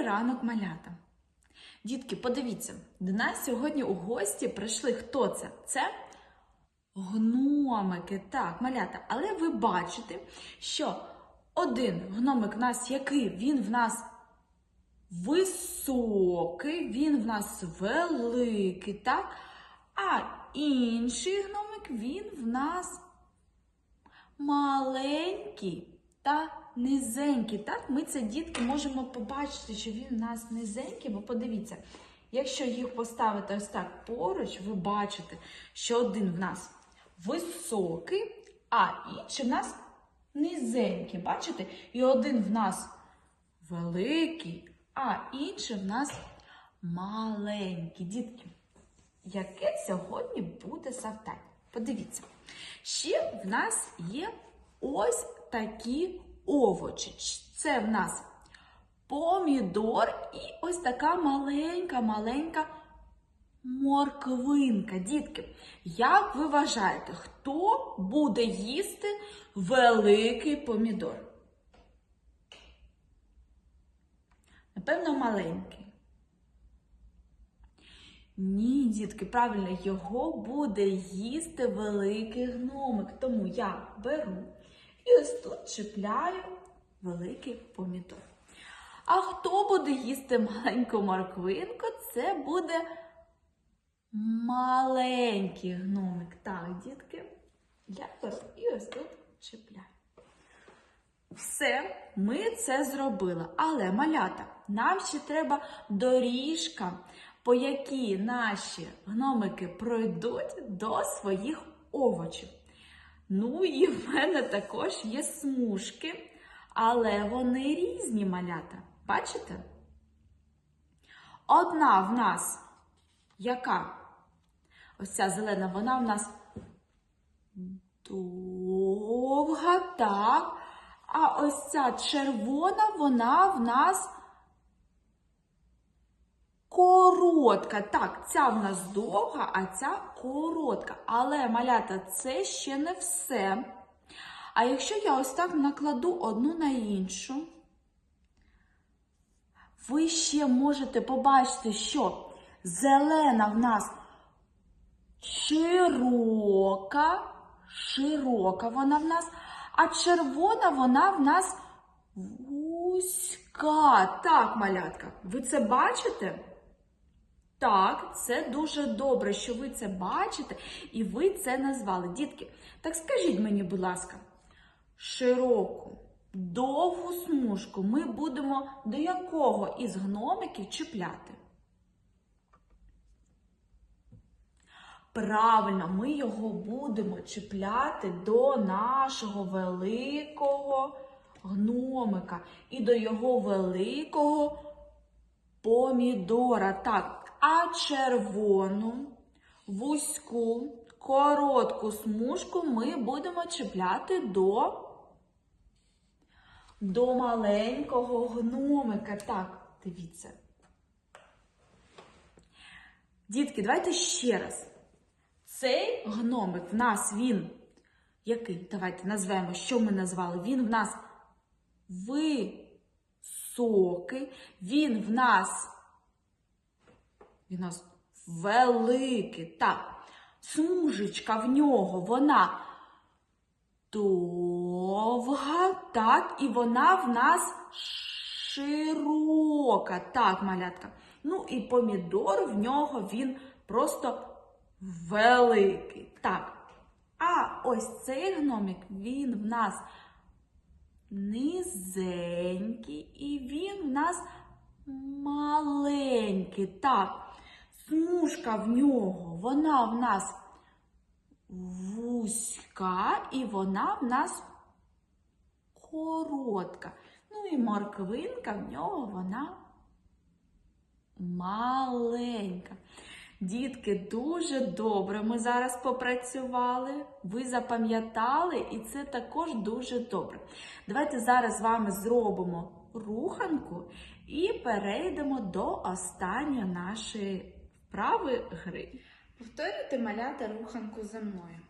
Добрий ранок, малята! Дітки, подивіться, до нас сьогодні у гості прийшли хто це? Це гномики. Так, малята, але ви бачите, що один гномик в нас який? Він в нас високий, він в нас великий, так? А інший гномик, він в нас маленький та низенький. Так, ми це дітки можемо побачити, що він в нас низенький, бо подивіться, якщо їх поставити ось так поруч, ви бачите, що один в нас високий, а інший в нас низенький. Бачите? І один в нас великий, а інший в нас маленький. Дітки, яке сьогодні буде завдання? Подивіться. Ще в нас є ось такі овочі. Це в нас помідор і ось така маленька-маленька морквинка. Дітки, як ви вважаєте, хто буде їсти великий помідор? Напевно, маленький. Ні, дітки, правильно, його буде їсти великий гномик. Тому я беру і ось тут чіпляю великий помідор. А хто буде їсти маленьку морквинку? Це буде маленький гномик. Так, дітки, я беру і ось тут чіпляю. Все, ми це зробили. Але, малята, нам ще треба доріжка, по якій наші гномики пройдуть до своїх овочів. Ну і в мене також є смужки, але вони різні малята. Бачите? Одна в нас яка? Ось ця зелена, вона в нас довга, так. А ось ця червона, вона в нас коротка. Так, ця в нас довга, а ця коротка. Але, малята, це ще не все. А якщо я ось так накладу одну на іншу, ви ще можете побачити, що зелена в нас широка, широка вона в нас, а червона вона в нас вузька. Так, малятка, ви це бачите? Так, це дуже добре, що ви це бачите і ви це назвали. Дітки, так скажіть мені, будь ласка, широку, довгу смужку ми будемо до якого із гномиків чіпляти? Правильно, ми його будемо чіпляти до нашого великого гномика і до його великого помідора. Так, а червону, вузьку, коротку смужку ми будемо чіпляти до, до маленького гномика. Так, дивіться. Дітки, давайте ще раз. Цей гномик в нас він який? Давайте назвемо, що ми назвали. Він в нас високий, він в нас, він в нас великий. Так, смужечка в нього, вона довга, так, і вона в нас широка. Так, малятка. Ну і помідор в нього він просто великий. Так. А ось цей гномик, він в нас низенький і він в нас маленький. Так, смужка в нього, вона в нас вузька і вона в нас коротка. Ну і морквинка в нього вона маленька. Дітки, дуже добре ми зараз попрацювали, ви запам'ятали, і це також дуже добре. Давайте зараз з вами зробимо руханку і перейдемо до останньої нашої вправи гри. Повторюйте малята руханку за мною.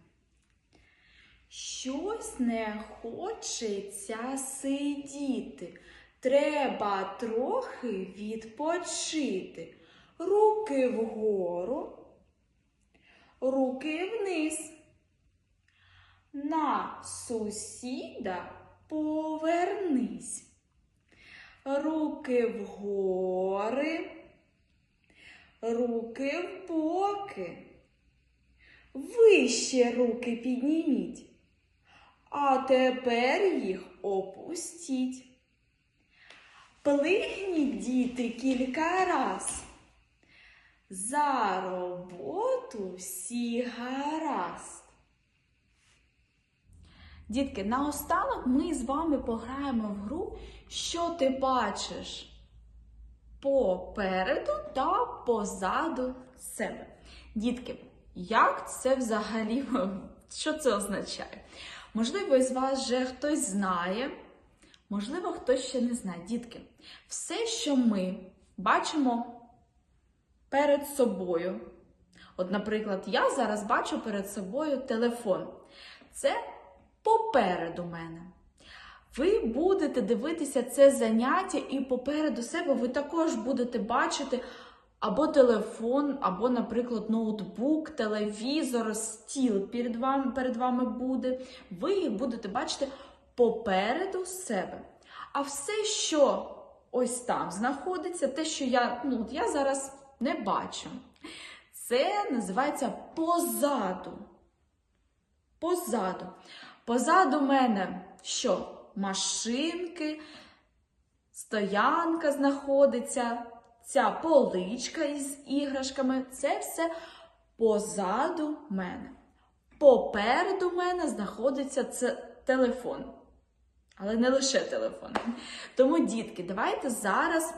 Щось не хочеться сидіти. Треба трохи відпочити. Руки вгору, руки вниз. На сусіда повернись. Руки вгори, руки в боки. Вище руки підніміть. А тепер їх опустіть. Плигніть, діти, кілька раз. За роботу всі гаразд. Дітки, наостанок ми з вами пограємо в гру, що ти бачиш попереду та позаду себе. Дітки, як це взагалі, що це означає? Можливо, із вас вже хтось знає, можливо, хтось ще не знає. Дітки, все, що ми бачимо перед собою. От, наприклад, я зараз бачу перед собою телефон. Це попереду мене. Ви будете дивитися це заняття, і попереду себе ви також будете бачити або телефон, або, наприклад, ноутбук, телевізор, стіл перед вами, перед вами буде. Ви їх будете бачити попереду себе. А все, що ось там знаходиться, те, що я, ну, я зараз не бачу, це називається позаду. Позаду. Позаду мене що? Машинки, стоянка знаходиться, ця поличка із іграшками. Це все позаду мене. Попереду мене знаходиться це телефон. Але не лише телефон. Тому, дітки, давайте зараз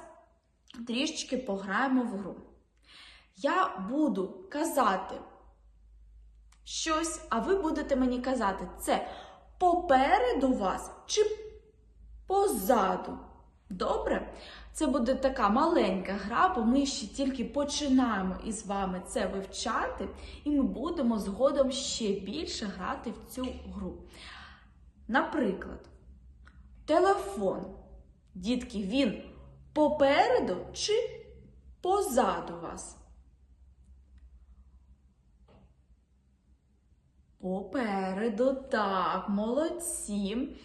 трішечки пограємо в гру. Я буду казати щось, а ви будете мені казати, це попереду вас чи позаду. Добре? Це буде така маленька гра, бо ми ще тільки починаємо із вами це вивчати, і ми будемо згодом ще більше грати в цю гру. Наприклад, телефон. Дітки, він попереду чи позаду вас? Попереду, так, молодці.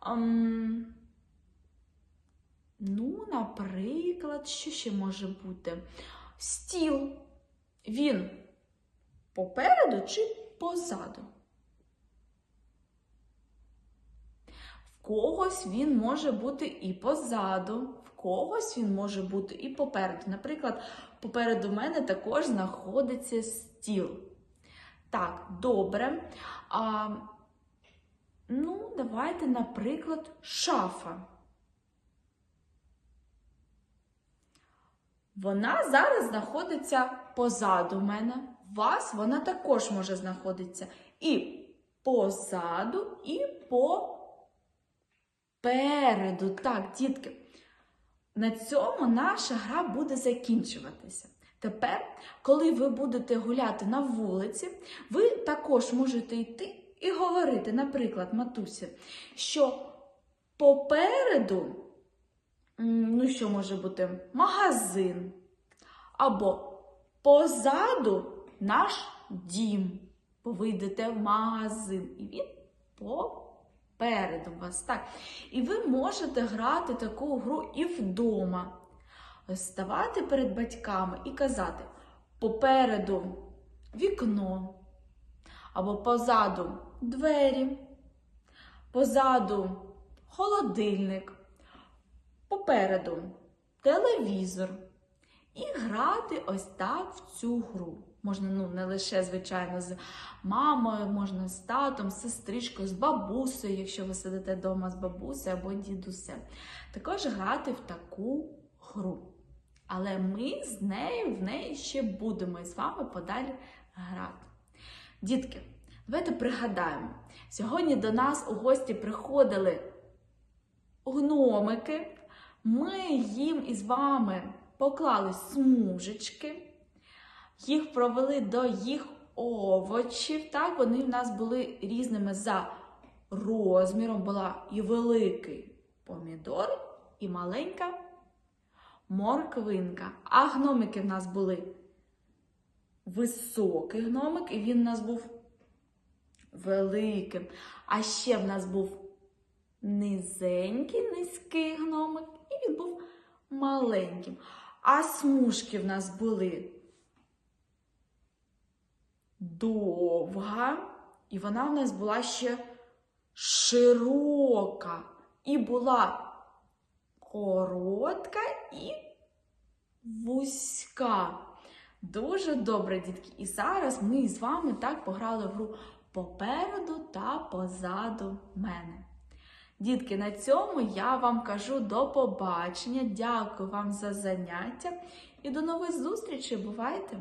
Ам, ну, наприклад, що ще може бути? Стіл. Він попереду чи позаду? В когось він може бути і позаду, в когось він може бути і попереду. Наприклад, попереду мене також знаходиться стіл. Так, добре. А, Ну, давайте, наприклад, шафа. Вона зараз знаходиться позаду мене. Вас вона також може знаходитися і позаду, і попереду. Так, дітки, на цьому наша гра буде закінчуватися. Тепер, коли ви будете гуляти на вулиці, ви також можете йти і говорити, наприклад, матусі, що попереду, ну що може бути, магазин, або позаду наш дім. Бо ви йдете в магазин, і він попереду вас. Так. І ви можете грати таку гру і вдома ставати перед батьками і казати попереду вікно, або позаду двері, позаду холодильник, попереду телевізор. І грати ось так в цю гру. Можна ну, не лише, звичайно, з мамою, можна з татом, з сестричкою, з бабусею, якщо ви сидите вдома з бабусею або дідусем. Також грати в таку гру. Але ми з нею в неї ще будемо з вами подалі грати. Дітки, давайте пригадаємо, сьогодні до нас у гості приходили гномики. Ми їм із вами поклали смужечки, їх провели до їх овочів. Так, вони в нас були різними за розміром. Була і великий помідор, і маленька морквинка. А гномики в нас були високий гномик, і він у нас був великим. А ще в нас був низенький, низький гномик, і він був маленьким. А смужки в нас були довга, і вона в нас була ще широка. І була коротка і вузька. Дуже добре, дітки. І зараз ми з вами так пограли в гру попереду та позаду мене. Дітки, на цьому я вам кажу до побачення. Дякую вам за заняття і до нових зустрічей. Бувайте!